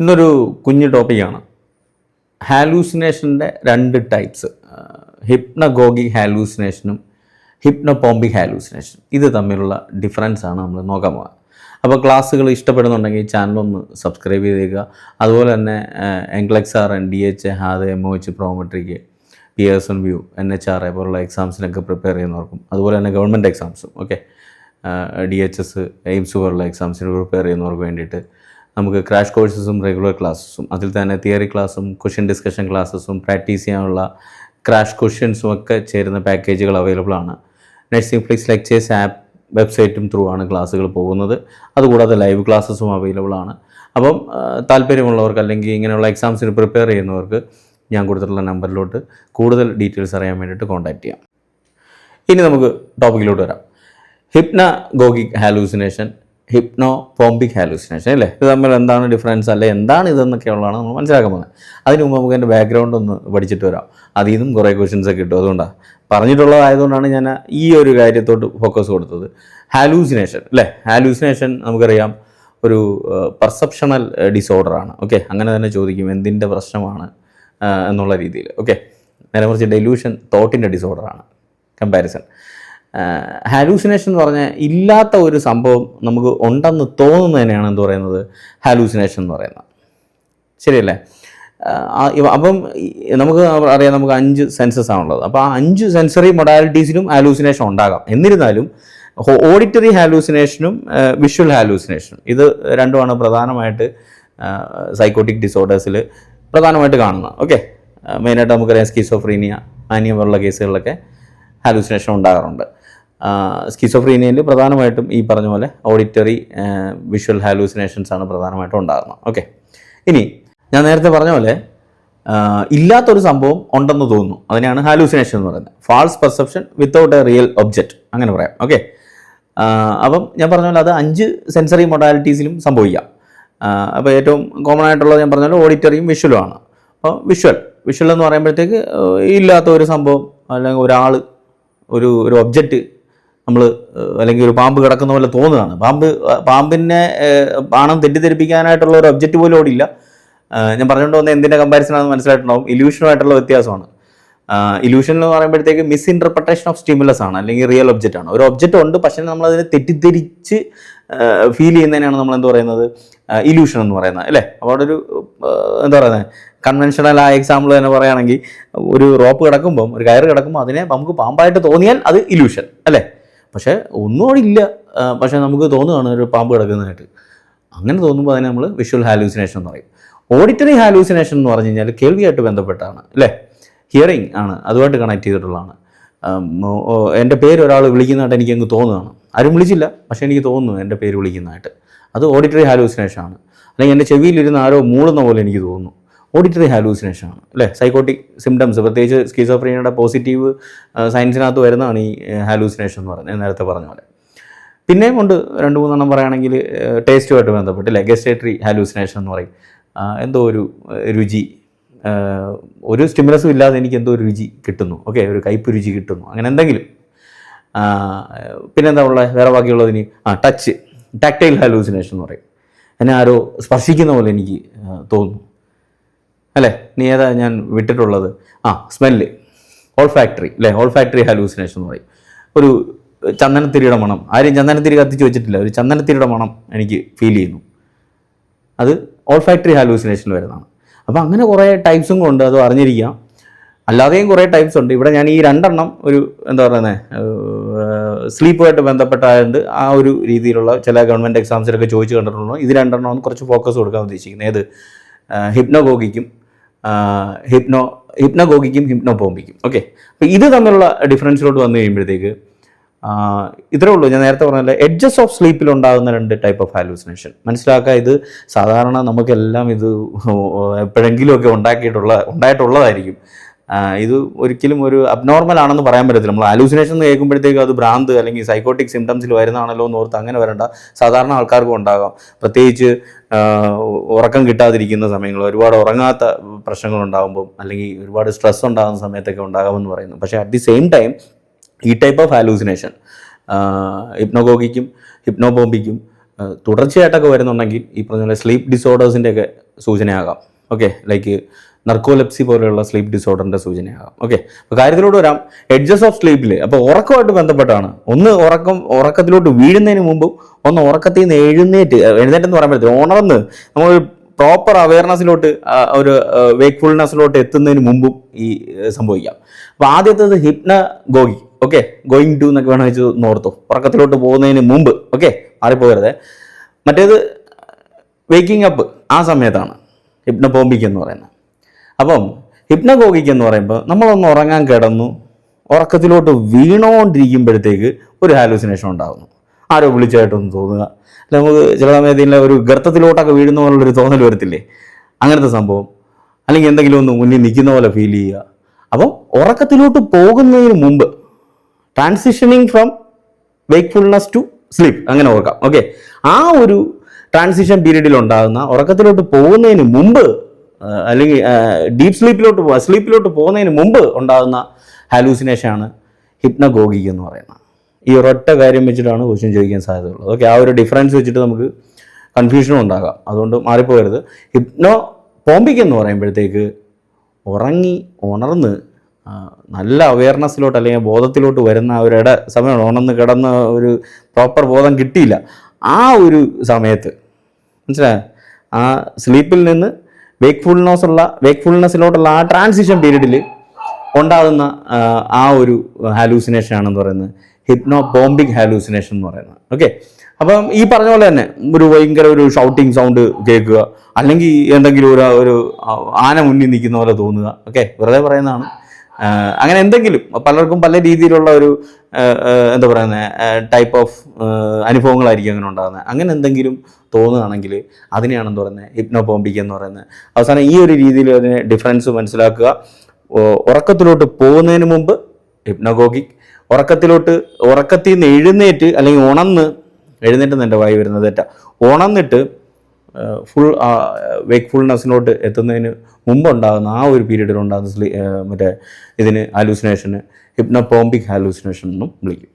ഇന്നൊരു കുഞ്ഞു ടോപ്പിക്കാണ്. ഹാലൂസിനേഷന്റെ രണ്ട് ടൈപ്സ്. ഹിപ്നഗോഗിക് ഹാലൂസിനേഷനും ഹിപ്നോപോംബിക് ഹാലൂസിനേഷൻ ഇത് തമ്മിലുള്ള ഡിഫറൻസ് ആണ് നമ്മൾ നോക്കാൻ പോകുന്നത് അപ്പോൾ ക്ലാസ്സുകൾ ഇഷ്ടപ്പെടുന്നുണ്ടെങ്കിൽ ചാനലൊന്ന് സബ്സ്ക്രൈബ് ചെയ്തേക്കുക. അതുപോലെ തന്നെ NCLEX R N D H HAAD M O H Prometric P S N view N H R പോലുള്ള എക്സാംസിനൊക്കെ പ്രിപ്പയർ ചെയ്യുന്നവർക്കും അതുപോലെ തന്നെ government എക്സാംസും okay? D H S AIIMS പോലുള്ള എക്സാംസിന് പ്രിപ്പയർ ചെയ്യുന്നവർക്ക് വേണ്ടിയിട്ട് നമുക്ക് ക്രാഷ് കോഴ്സസും റെഗുലർ ക്ലാസ്സസും അതിൽ തന്നെ തിയറി ക്ലാസ്സും ക്വസ്റ്റ്യൻ ഡിസ്കഷൻ ക്ലാസ്സസും പ്രാക്ടീസ് ചെയ്യാനുള്ള ക്രാഷ് ക്വസ്റ്റ്യൻസും ഒക്കെ ചേരുന്ന പാക്കേജുകൾ അവൈലബിൾ ആണ്. നഴ്സിംഗ് ഫ്ലിക്സ് ലെക്ചേഴ്സ് ആപ്പ് വെബ്സൈറ്റും ത്രൂ ആണ് ക്ലാസ്സുകൾ പോകുന്നത്. അതുകൂടാതെ ലൈവ് ക്ലാസ്സസും അവൈലബിൾ ആണ്. അപ്പം താല്പര്യമുള്ളവർക്ക് അല്ലെങ്കിൽ ഇങ്ങനെയുള്ള എക്സാംസിന് പ്രിപ്പയർ ചെയ്യുന്നവർക്ക് ഞാൻ കൊടുത്തിട്ടുള്ള നമ്പറിലോട്ട് കൂടുതൽ ഡീറ്റെയിൽസ് അറിയാൻ വേണ്ടിയിട്ട് കോൺടാക്റ്റ് ചെയ്യാം. ഇനി നമുക്ക് ടോപ്പിക്കിലോട്ട് വരാം. Hypnagogic hallucination hypnopompic hallucination അല്ലേ? ഇത് തമ്മിൽ എന്താണ് ഡിഫറൻസ് അല്ലെ എന്താണ് ഇതെന്നൊക്കെയുള്ളതാണ് നമ്മൾ മനസ്സിലാക്കാൻ പോകുന്നത്. അതിന് മുമ്പ് നമുക്ക് എന്റെ ബാക്ക്ഗ്രൗണ്ട് ഒന്ന് പഠിച്ചിട്ട് വരാം. അതിൽ നിന്നും കുറേ ക്വസ്റ്റ്യൻസ് ഒക്കെ കിട്ടും. അതുകൊണ്ടാണ് പറഞ്ഞിട്ടുള്ളതായതുകൊണ്ടാണ് ഞാൻ ഈ ഒരു കാര്യത്തോട്ട് ഫോക്കസ് കൊടുത്തത്. ഹാലൂസിനേഷൻ അല്ലേ? ഹാലൂസിനേഷൻ നമുക്കറിയാം ഒരു പെർസെപ്ഷണൽ ഡിസോർഡറാണ് ഓക്കെ അങ്ങനെ തന്നെ ചോദിക്കും എന്തിന്റെ പ്രശ്നമാണ് എന്നുള്ള രീതിയിൽ. ഓക്കെ നേരെ മറിച്ച് ഡെലൂഷൻ തോട്ടിന്റെ ഡിസോർഡറാണ് കമ്പാരിസൺ ഹാലൂസിനേഷൻ എന്ന് പറഞ്ഞാൽ ഇല്ലാത്ത ഒരു സംഭവം നമുക്ക് ഉണ്ടെന്ന് തോന്നുന്നതിനെയാണ് എന്ത് പറയുന്നത്? ഹാലൂസിനേഷൻ എന്ന് പറയുന്നത്. ശരിയല്ലേ? അപ്പം നമുക്ക് അറിയാം നമുക്ക് അഞ്ച് സെൻസസ് ആണുള്ളത്. അപ്പോൾ ആ അഞ്ച് സെൻസറി മൊഡാലിറ്റീസിലും ഹാലൂസിനേഷൻ ഉണ്ടാകാം. എന്നിരുന്നാലും ഓഡിറ്ററി ഹാലൂസിനേഷനും വിഷ്വൽ ഹാലൂസിനേഷനും ഇത് രണ്ടുമാണ് പ്രധാനമായിട്ട് സൈക്കോട്ടിക് ഡിസോർഡേഴ്സിൽ പ്രധാനമായിട്ട് കാണുന്നത്. ഓക്കെ? മെയിനായിട്ട് നമുക്കറിയാം സ്കീസോഫ്രീനിയ മാനിയ പോലുള്ള കേസുകളിലൊക്കെ ഹാലൂസിനേഷൻ ഉണ്ടാകാറുണ്ട്. സ്കിസോഫ്രീനിയയിൽ പ്രധാനമായിട്ടും ഈ പറഞ്ഞ പോലെ ഓഡിറ്ററി വിഷ്വൽ ഹാലൂസിനേഷൻസ് ആണ് പ്രധാനമായിട്ടും ഉണ്ടാകുന്നത്. ഓക്കെ ഇനി ഞാൻ നേരത്തെ പറഞ്ഞ പോലെ ഇല്ലാത്തൊരു സംഭവം ഉണ്ടെന്ന് തോന്നുന്നു. അതിനെയാണ് ഹാലൂസിനേഷൻ എന്ന് പറയുന്നത്. False perception without a real object അങ്ങനെ പറയാം. ഓക്കെ അപ്പം ഞാൻ പറഞ്ഞ പോലെ അത് അഞ്ച് സെൻസറി മൊഡാലിറ്റീസിലും സംഭവിക്കാം. അപ്പോൾ ഏറ്റവും കോമൺ ആയിട്ടുള്ളത് ഞാൻ പറഞ്ഞ പോലെ ഓഡിറ്ററിയും വിഷ്വലും ആണ്. അപ്പോൾ വിഷ്വൽ വിഷ്വൽ എന്ന് പറയുമ്പോഴത്തേക്ക് ഇല്ലാത്ത ഒരു സംഭവം അല്ലെങ്കിൽ ഒരാൾ ഒരു ഒരു ഒബ്ജക്റ്റ് നമ്മൾ അല്ലെങ്കിൽ ഒരു പാമ്പ് കിടക്കുന്ന പോലെ തോന്നുകയാണ്. പാമ്പ് പാമ്പിനെ ബാണം തെറ്റിദ്ധരിപ്പിക്കാനായിട്ടുള്ള ഒരു ഒബ്ജക്റ്റ് പോലും അവിടെ ഇല്ല ഞാൻ പറഞ്ഞുകൊണ്ട് വന്ന എന്തിന്റെ കമ്പാരിസൺ ആണെന്ന് മനസ്സിലായിട്ടുണ്ടാവും. ഇല്യൂഷനുമായിട്ടുള്ള വ്യത്യാസമാണ്. ഇല്യൂഷൻ എന്ന് പറയുമ്പോഴത്തേക്ക് മിസ് ഇന്റർപ്രിട്ടേഷൻ ഓഫ് സ്റ്റിമുലസ് ആണ് അല്ലെങ്കിൽ റിയൽ ഒബ്ജക്റ്റ് ആണ്. ഒരു ഒബ്ജക്റ്റ് ഉണ്ട് പക്ഷേ നമ്മൾ അതിനെ തെറ്റിദ്ധരിച്ച് ഫീൽ ചെയ്യുന്നതിനാണ് നമ്മൾ എന്ത് പറയുന്നത്? ഇല്യൂഷൻ എന്ന് പറയുന്നത് അല്ലേ? അപ്പോൾ അവിടെ ഒരു എന്താ പറയുന്നത് കൺവെൻഷണൽ ആ എക്സാമ്പിൾ തന്നെ പറയുകയാണെങ്കിൽ ഒരു റോപ്പ് കിടക്കുമ്പം ഒരു കയറ് കിടക്കുമ്പോൾ അതിനെ നമുക്ക് പാമ്പായിട്ട് തോന്നിയാൽ അത് ഇല്യൂഷൻ അല്ലേ? പക്ഷേ ഒന്നും അവിടെ ഇല്ല പക്ഷേ നമുക്ക് തോന്നുകയാണ് ഒരു പാമ്പ് കിടക്കുന്നതായിട്ട്. അങ്ങനെ തോന്നുമ്പോൾ അതിനെ നമ്മൾ വിഷ്വൽ ഹാലൂസിനേഷൻ എന്ന് പറയും. ഓഡിറ്ററി ഹാലൂസിനേഷൻ എന്ന് പറഞ്ഞു കഴിഞ്ഞാൽ കേൾവിയായിട്ട് ബന്ധപ്പെട്ടാണ് അല്ലേ? ഹിയറിംഗ് ആണ് അതുമായിട്ട് കണക്ട് ചെയ്തിട്ടുള്ളതാണ്. എന്റെ പേര് ഒരാൾ വിളിക്കുന്നതായിട്ട് എനിക്ക് അങ്ങ് തോന്നുകയാണ്. ആരും വിളിച്ചില്ല പക്ഷേ എനിക്ക് തോന്നുന്നു എന്റെ പേര് വിളിക്കുന്നതായിട്ട്. അത് ഓഡിറ്ററി ഹാലൂസിനേഷൻ ആണ്. അല്ലെങ്കിൽ എന്റെ ചെവിയിലിരുന്ന് ആരോ മൂളുന്ന പോലെ എനിക്ക് തോന്നുന്നു. ഓഡിറ്ററി ഹാലൂസിനേഷൻ ആണ്. അല്ലേ? സൈക്കോട്ടിക് സിംറ്റംസ് പ്രത്യേകിച്ച് സ്കീസോഫ്രീനയുടെ പോസിറ്റീവ് സയൻസിനകത്ത് വരുന്നതാണ് ഈ ഹാലൂസിനേഷൻ എന്ന് ഞാൻ നേരത്തെ പറഞ്ഞ പോലെ. പിന്നെയും കൊണ്ട് രണ്ട് മൂന്നെണ്ണം പറയുകയാണെങ്കിൽ ടേസ്റ്റുമായിട്ട് ബന്ധപ്പെട്ട് അല്ലേ? ഗസ്റ്റേറ്ററി ഹാലൂസിനേഷൻ എന്ന് പറയും. എന്തോ ഒരു രുചി. ഒരു സ്റ്റിമുലസും ഇല്ലാതെ എനിക്ക് എന്തോ ഒരു രുചി കിട്ടുന്നു. ഓക്കെ ഒരു കയ്പ് രുചി കിട്ടുന്നു. അങ്ങനെ എന്തെങ്കിലും. പിന്നെന്താ ഉള്ളത്? വേറെ ബാക്കിയുള്ളതിന് ആ ടച്ച് ടാക്ടൈൽ ഹാലൂസിനേഷൻ എന്ന് പറയും. എന്നെ ആരോ സ്പർശിക്കുന്ന പോലെ എനിക്ക് തോന്നുന്നു. അല്ലേ? നീ ഏതാ ഞാൻ വിട്ടിട്ടുള്ളത്? ആ സ്മെല്ല്. ഓൾ ഫാക്ടറി അല്ലേ? ഓൾ ഫാക്ടറി ഹാലൂസിനേഷൻ എന്ന് പറയും. ഒരു ചന്ദനത്തിരിയുടെ മണം. ആരും ചന്ദനത്തിരി കത്തിച്ച് വെച്ചിട്ടില്ല. ഒരു ചന്ദനത്തിരിയുടെ മണം എനിക്ക് ഫീൽ ചെയ്യുന്നു. അത് ഓൾ ഫാക്ടറി ഹാലൂസിനേഷൻ വരുന്നതാണ്. അപ്പോൾ അങ്ങനെ കുറേ ടൈപ്സും കൊണ്ട് അത് അറിഞ്ഞിരിക്കാം. അല്ലാതെയും കുറേ ടൈപ്സ് ഉണ്ട്. ഇവിടെ ഞാൻ ഈ രണ്ടെണ്ണം ഒരു എന്താ പറയുന്നത് സ്ലീപ്പുമായിട്ട് ബന്ധപ്പെട്ടായതുകൊണ്ട് ആ ഒരു രീതിയിലുള്ള ചില ഗവൺമെന്റ് എക്സാംസിലൊക്കെ ചോദിച്ചു കണ്ടിട്ടുള്ളൂ ഇത് രണ്ടെണ്ണം ഒന്ന് കുറച്ച് ഫോക്കസ് കൊടുക്കാൻ ഉദ്ദേശിക്കുന്നത്. ഏത്? ഹിപ്നോഗോഗിക്കും ഹിപ്നോ ഹിപ്നോഗോഗിക്കും ഹിപ്നോപോംബിക്കും ഓക്കെ അപ്പോൾ ഇത് തമ്മിലുള്ള ഡിഫറൻസിലോട്ട് വന്നു കഴിയുമ്പോഴത്തേക്ക് ഇത്രേ ഉള്ളൂ. ഞാൻ നേരത്തെ പറഞ്ഞ എഡ്ജസ് ഓഫ് സ്ലീപ്പിൽ ഉണ്ടാകുന്ന രണ്ട് ടൈപ്പ് ഓഫ് ഹാലൂസിനേഷൻ മനസ്സിലാക്കുക ഇത് സാധാരണ നമുക്കെല്ലാം ഇത് എപ്പോഴെങ്കിലുമൊക്കെ ഉണ്ടാക്കിയിട്ടുള്ള ഉണ്ടായിട്ടുള്ളതായിരിക്കും. ഇത് ഒരിക്കലും ഒരു അബ്നോർമൽ ആണെന്ന് പറയാൻ പറ്റത്തില്ല. നമ്മൾ അലൂസിനേഷൻ എന്ന് കേൾക്കുമ്പോഴത്തേക്കും അത് ഭ്രാന്ത് അല്ലെങ്കിൽ സൈക്കോട്ടിക് സിംറ്റംസിൽ വരുന്നതാണല്ലോ എന്ന് ഓർത്ത് അങ്ങനെ വരണ്ട. സാധാരണ ആൾക്കാർക്കും ഉണ്ടാകാം. പ്രത്യേകിച്ച് ഉറക്കം കിട്ടാതിരിക്കുന്ന സമയങ്ങൾ ഒരുപാട് ഉറങ്ങാത്ത പ്രശ്നങ്ങൾ ഉണ്ടാകുമ്പോൾ അല്ലെങ്കിൽ ഒരുപാട് സ്ട്രെസ് ഉണ്ടാകുന്ന സമയത്തൊക്കെ ഉണ്ടാകാമെന്ന് പറയുന്നു. പക്ഷേ അറ്റ് ദി സെയിം ടൈം ഈ ടൈപ്പ് ഓഫ് ഹാലൂസിനേഷൻ ഹിപ്നോഗോഗിക്കും ഹിപ്നോബോംബിക്കും തുടർച്ചയായിട്ടൊക്കെ വരുന്നുണ്ടെങ്കിൽ ഈ പറഞ്ഞ പോലെ സ്ലീപ്പ് ഡിസോർഡേഴ്സിന്റെയൊക്കെ സൂചനയാകാം. ഓക്കെ ലൈക്ക് നർക്കോലെപ്സി പോലെയുള്ള സ്ലീപ്പ് ഡിസോർഡറിന്റെ സൂചനയാകാം. ഓക്കെ അപ്പോൾ കാര്യത്തിലോട്ട് വരാം. എഡ്ജസ് ഓഫ് സ്ലീപ്പിൽ അപ്പോൾ ഉറക്കമായിട്ട് ബന്ധപ്പെട്ടാണ്. ഒന്ന് ഉറക്കം ഉറക്കത്തിലോട്ട് വീഴുന്നതിന് മുമ്പും ഒന്ന് ഉറക്കത്തിൽ നിന്ന് എഴുന്നേറ്റ് എഴുന്നേറ്റ് എന്ന് പറ്റില്ല ഉണർന്ന് നമ്മൾ പ്രോപ്പർ അവയർനെസ്സിലോട്ട് ഒരു വേക്ക്ഫുൾനെസ്സിലോട്ട് എത്തുന്നതിന് മുമ്പും ഈ സംഭവിക്കാം. അപ്പോൾ ആദ്യത്തേത് hypnagogic okay going to എന്നൊക്കെ വേണമെന്ന് വെച്ച് നോർത്തോ. ഉറക്കത്തിലോട്ട് പോകുന്നതിന് മുമ്പ്. ഓക്കെ മാറിപ്പോകരുത്. മറ്റേത് വേക്കിംഗ് അപ്പ് ആ സമയത്താണ്. ഹിപ്നപോംബിക് എന്ന് പറയുന്നത്. അപ്പം ഹിപ്നഗോഗിക് എന്ന് പറയുമ്പോൾ നമ്മളൊന്ന് ഉറങ്ങാൻ കിടന്നു ഉറക്കത്തിലോട്ട് വീണുകൊണ്ടിരിക്കുമ്പോഴത്തേക്ക് ഒരു ഹാലൂസിനേഷൻ ഉണ്ടാകുന്നു ആരോ വിളിച്ചായിട്ടൊന്ന് തോന്നുക. അല്ല നമുക്ക് ചില സമയത്ത് ഇല്ല ഒരു ഗർത്തത്തിലോട്ടൊക്കെ വീഴുന്ന പോലുള്ളൊരു തോന്നൽ വരത്തില്ലേ? അങ്ങനത്തെ സംഭവം. അല്ലെങ്കിൽ എന്തെങ്കിലും ഒന്ന് മുന്നിൽ നിൽക്കുന്ന പോലെ ഫീൽ ചെയ്യുക. അപ്പം ഉറക്കത്തിലോട്ട് പോകുന്നതിന് മുമ്പ് transitioning from wakefulness to sleep അങ്ങനെ ഓർക്കാം. ഓക്കെ ആ ഒരു ട്രാൻസിഷൻ പീരീഡിൽ ഉണ്ടാകുന്ന ഉറക്കത്തിലോട്ട് പോകുന്നതിന് മുമ്പ് അല്ലെങ്കിൽ ഡീപ്പ് സ്ലീപ്പിലോട്ട് പോ സ്ലീപ്പിലോട്ട് പോകുന്നതിന് മുമ്പ് ഉണ്ടാകുന്ന ഹാലൂസിനേഷൻ ആണ് ഹിപ്നഗോഗിക് എന്ന് പറയുന്നത്. ഈ ഒരൊറ്റ കാര്യം വെച്ചിട്ടാണ് ക്വസ്റ്റ്യൻ ചോദിക്കാൻ സാധ്യതയുള്ളത്. ഓക്കെ ആ ഒരു ഡിഫറൻസ് വെച്ചിട്ട് നമുക്ക് കൺഫ്യൂഷനും ഉണ്ടാകാം. അതുകൊണ്ട് മാറിപ്പോകരുത്. ഹിപ്നോ പോംബിക് എന്ന് പറയുമ്പോഴത്തേക്ക് ഉറങ്ങി ഉണർന്ന് നല്ല അവയർനെസ്സിലോട്ട് അല്ലെങ്കിൽ ബോധത്തിലോട്ട് വരുന്ന ഒരു ഇട സമയമാണ് ഉണർന്ന് കിടന്ന ഒരു പ്രോപ്പർ ബോധം കിട്ടിയില്ല. ആ ഒരു സമയത്ത് മനസ്സിലായ? ആ സ്ലീപ്പിൽ നിന്ന് വേക്ക്ഫുൾനെസ് ഉള്ള വേക്ക്ഫുൾനെസ്സിലോട്ടുള്ള ആ ട്രാൻസിഷൻ പീരീഡിൽ ഉണ്ടാകുന്ന ആ, ഒരു ഹാലൂസിനേഷൻ ആണെന്ന് പറയുന്നത്. ഹിപ്നോ ബോംബിക് ഹാലൂസിനേഷൻ എന്ന് പറയുന്നത്. ഓക്കെ അപ്പം ഈ പറഞ്ഞ പോലെ തന്നെ ഒരു ഭയങ്കര ഒരു ഷൗട്ടിങ് സൗണ്ട് കേൾക്കുക അല്ലെങ്കിൽ എന്തെങ്കിലും ഒരു ഒരു ആന മുന്നിൽ നിൽക്കുന്ന പോലെ തോന്നുക. ഓക്കെ വെറുതെ പറയുന്നതാണ്. അങ്ങനെ എന്തെങ്കിലും പലർക്കും പല രീതിയിലുള്ള ഒരു എന്താ പറയുന്നത് ടൈപ്പ് ഓഫ് അനുഭവങ്ങളായിരിക്കും അങ്ങനെ ഉണ്ടാകുന്നത്. അങ്ങനെ എന്തെങ്കിലും തോന്നുകയാണെങ്കിൽ അതിനെയാണെന്ന് പറയുന്നത് ഹിപ്നോപോംബിക് എന്ന് പറയുന്നത്. അവസാനം ഈ ഒരു രീതിയിൽ അതിനെ ഡിഫറൻസ് മനസ്സിലാക്കുക. ഉറക്കത്തിലോട്ട് പോകുന്നതിന് മുമ്പ് ഹിപ്നോഗോഗിക് ഉറക്കത്തിലോട്ട് ഉറക്കത്തിൽ നിന്ന് എഴുന്നേറ്റ് അല്ലെങ്കിൽ ഉണന്ന് എഴുന്നേറ്റ് എന്റെ വായി വരുന്നത് തെറ്റാ. ഉണന്നിട്ട് ഫുൾ വേക്ക്ഫുൾനെസ്സിലോട്ട് എത്തുന്നതിന് മുമ്പുണ്ടാകുന്ന ആ ഒരു പീരീഡിൽ ഉണ്ടാകുന്ന സ്ലീ മറ്റേ ഇതിന് ഹാലൂസിനേഷന് ഹിപ്നോപോംബിക് ഹാലൂസിനേഷൻ എന്നും വിളിക്കും.